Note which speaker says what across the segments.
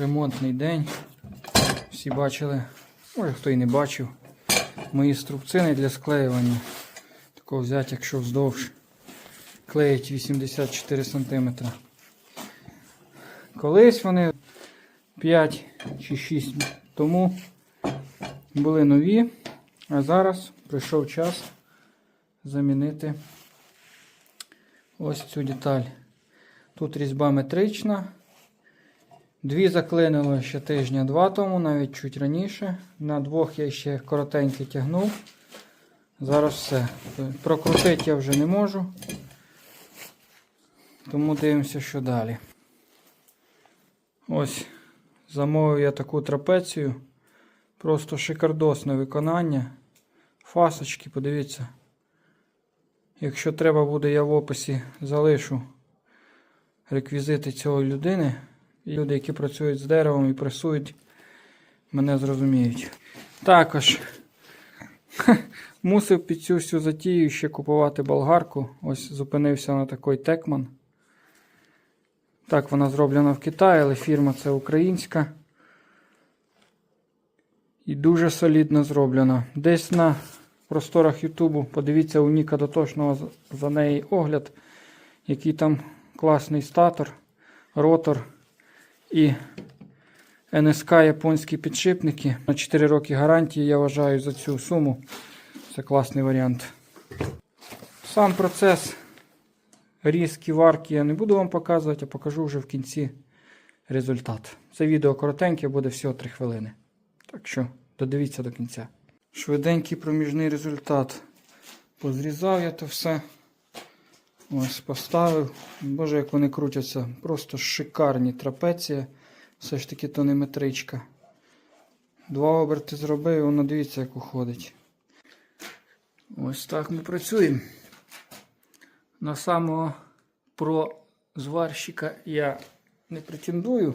Speaker 1: ремонтний день. Всі бачили, може хто і не бачив, мої струбцини для склеювання. Такого взяти, якщо вздовж. Клеїть 84 см. Колись вони 5 чи 6 тому були нові, а зараз прийшов час замінити ось цю деталь. Тут різьба метрична. Дві заклинило ще тижня два тому, навіть чуть раніше. На двох я ще коротенький тягнув. Зараз все. Прокрутити я вже не можу. Тому дивимося, що далі. Ось замовив я таку трапецію. Просто шикардосне виконання. Фасочки, подивіться. Якщо треба буде, я в описі залишу реквізити цієї людини. Люди, які працюють з деревом і пресують, мене зрозуміють. Також мусив під цю всю затію ще купувати болгарку. Ось зупинився на такий Текман. Так, вона зроблена в Китаї, але фірма це українська. І дуже солідно зроблена. Десь на просторах Ютубу подивіться у Ніка Дотошного за неї огляд, який там класний статор, ротор і НСК японські підшипники. На 4 роки гарантії я вважаю за цю суму. Це класний варіант. Сам процес різки, варки я не буду вам показувати, а покажу вже в кінці результат. Це відео коротеньке, буде всього 3 хвилини. Так що додивіться до кінця. Швиденький проміжний результат. Позрізав я то все. Ось поставив. Боже, як вони крутяться. Просто шикарні трапеція. Все ж таки то не метричка. Два оберти зробив, і воно дивіться, як уходить. Ось так ми працюємо. На самого про зварщика я не претендую.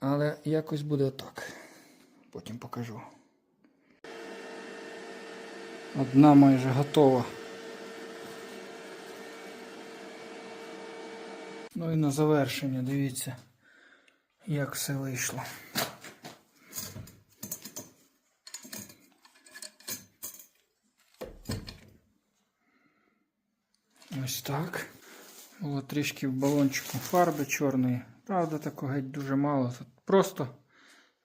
Speaker 1: Але якось буде отак. Потім покажу. Одна майже готова. Ну і на завершення, дивіться, як все вийшло. Ось так. Було трішки в балончику фарби чорної. Правда, такого геть дуже мало. Тут Просто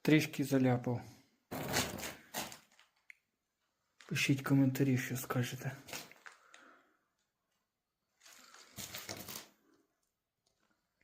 Speaker 1: трішки заляпав. Пишіть коментарі, що скажете.